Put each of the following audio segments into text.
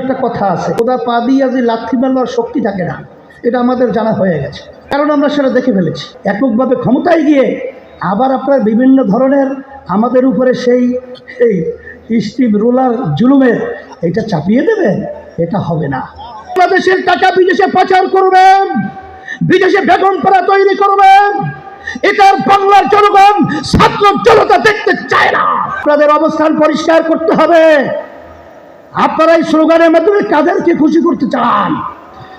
একটা কথা আছে। ওদা পা দিয়ে যে লাথি মারবার শক্তি থাকে না, এটা আমাদের জানা হয়ে গেছে। কারণ আমরা সেটা দেখে ফেলেছি। এককভাবে ক্ষমতায় গিয়ে আবার আপনার বিভিন্ন ধরনের আমাদের উপরে সেই এই স্টিম রোলার জুলুমের এটা চাপিয়ে দেবেন, এটা হবে না। বাংলাদেশের টাকা বিদেশে পাচার করবেন, বিদেশে বেগম পাড়া তৈরি করবেন, এটার বাংলার জনগণ ছাত্র জনতা দেখতে চায় না। আপনাদের অবস্থান পরিষ্কার করতে হবে। আপনারা এই স্লোগানের মাধ্যমে কাদেরকে খুশি করতে চান?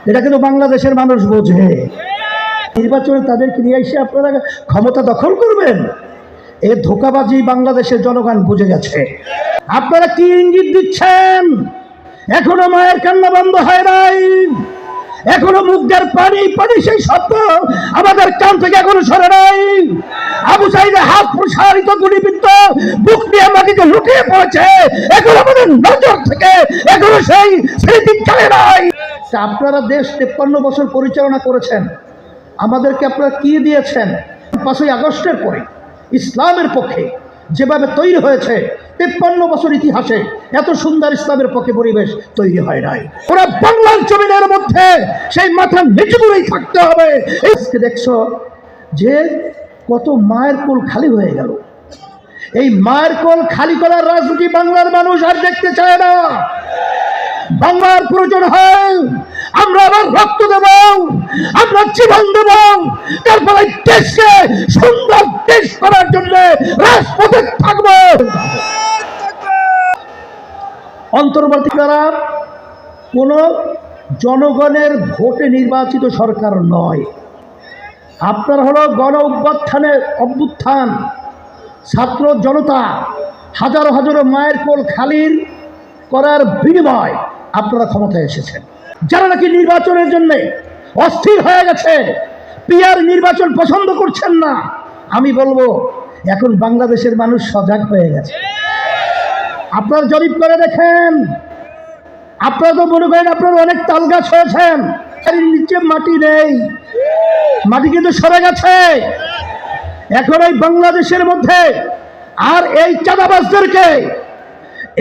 এটা কিন্তু বাংলাদেশের মানুষ বোঝে। নির্বাচনে তাদেরকে নিয়ে এসে আপনারা ক্ষমতা দখল করবেন? এ ধোকাবাজি বাংলাদেশের জনগণ বুঝে গেছে। আপনারা কি ইঙ্গিত দিচ্ছেন? এখনও মায়ের কান্না বন্ধ হয় নাই। মুখদের পানি পানি সেই শব্দ আমাদের কান থেকে এখনও সরে নাই। আবু সাইদে হাত প্রসারিত গুলিবিদ্ধ, বুক দিয়ে মাটিতে লুটিয়ে পড়েছে। এখনও আমাদের নজর থেকে এখনও সেই স্মৃতি চলে নাই। আপনারা দেশ তেপ্পান্ন বছর পরিচালনা করেছেন। আমাদেরকে আপনারা কি দিয়েছেন? পাঁচই আগস্টের পরে ইসলামের পক্ষে যেভাবে তৈরি হয়েছে তেপ্পান্ন বছর ইতিহাসে এত সুন্দর ইসলামের পক্ষে পরিবেশ তৈরি হয় নাই। ওরা বাংলার জমিনের মধ্যে সেই মাথা নিচু করেই থাকতে হবে। আজকে দেখছ যে কত মায়ের কোল খালি হয়ে গেল। এই মায়ের কোল খালি করার রাজনীতি বাংলার মানুষ আর দেখতে চায় না। বাংলার প্রয়োজন হয়, আমরা আবার রক্ত দেব, আমরা জীবন দেব, তারপরে দেশকে সুন্দর দেশ করার জন্য রাজপথে থাকব অন্তর্বর্তী দ্বারা কোনো জনগণের ভোটে নির্বাচিত সরকার নয়। আপনার হলো গণ অভ্যুত্থানের অভ্যুত্থান, ছাত্র জনতা, হাজারো হাজারো মায়ের কোল খালির করার বিনিময় আপনারা ক্ষমতায় এসেছেন। যারা নাকি নির্বাচনের জন্য অস্থির হয়ে গেছে পিয়ার নির্বাচন পছন্দ করছেন না, আমি বলব, এখন বাংলাদেশের মানুষ সজাগ হয়ে গেছে। আপনার জরিপ করে দেখেন। আপনারা তো মনে করেন আপনারা অনেক তাল গাছ হয়েছেন নিচে মাটি নেই। মাটি কিন্তু সরে গেছে। এখন এই বাংলাদেশের মধ্যে আর এই চাঁদাবাজদেরকে,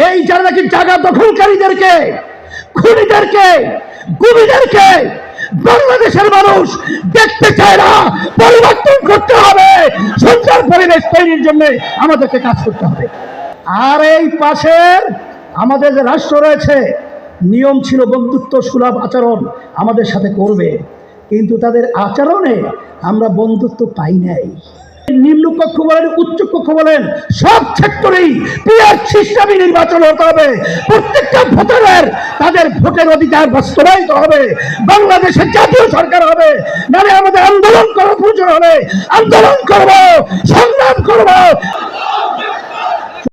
এই যারা নাকি জায়গা দখলকারীদেরকে, খুনিদেরকে গুমিদেরকে বাংলাদেশের মানুষ দেখতে চায় না, পরিবর্তন করতে হবে। সুন্দর পরিবেশ তৈরির জন্য আমাদেরকে কাজ করতে হবে। আর এই পাশের আমাদের যে রাষ্ট্র রয়েছে, নিয়ম ছিল বন্ধুত্ব সুলভ আচরণ আমাদের সাথে করবে। কিন্তু তাদের আচরণে আমরা বন্ধুত্ব পাই নাই। নিম্ন কক্ষ বলেন উচ্চ কক্ষ বলেন, সব সেক্টরেই পিয়ার সিস্টেমে নির্বাচন হতে হবে। প্রত্যেকটা ভোটারের তাদের ভোটের অধিকার বাস্তবায়িত হবে। বাংলাদেশের জাতীয় সরকার হবে। নাহলে আমাদের আন্দোলন করার প্রয়োজন হবে। আন্দোলন করব, সংগ্রাম করব।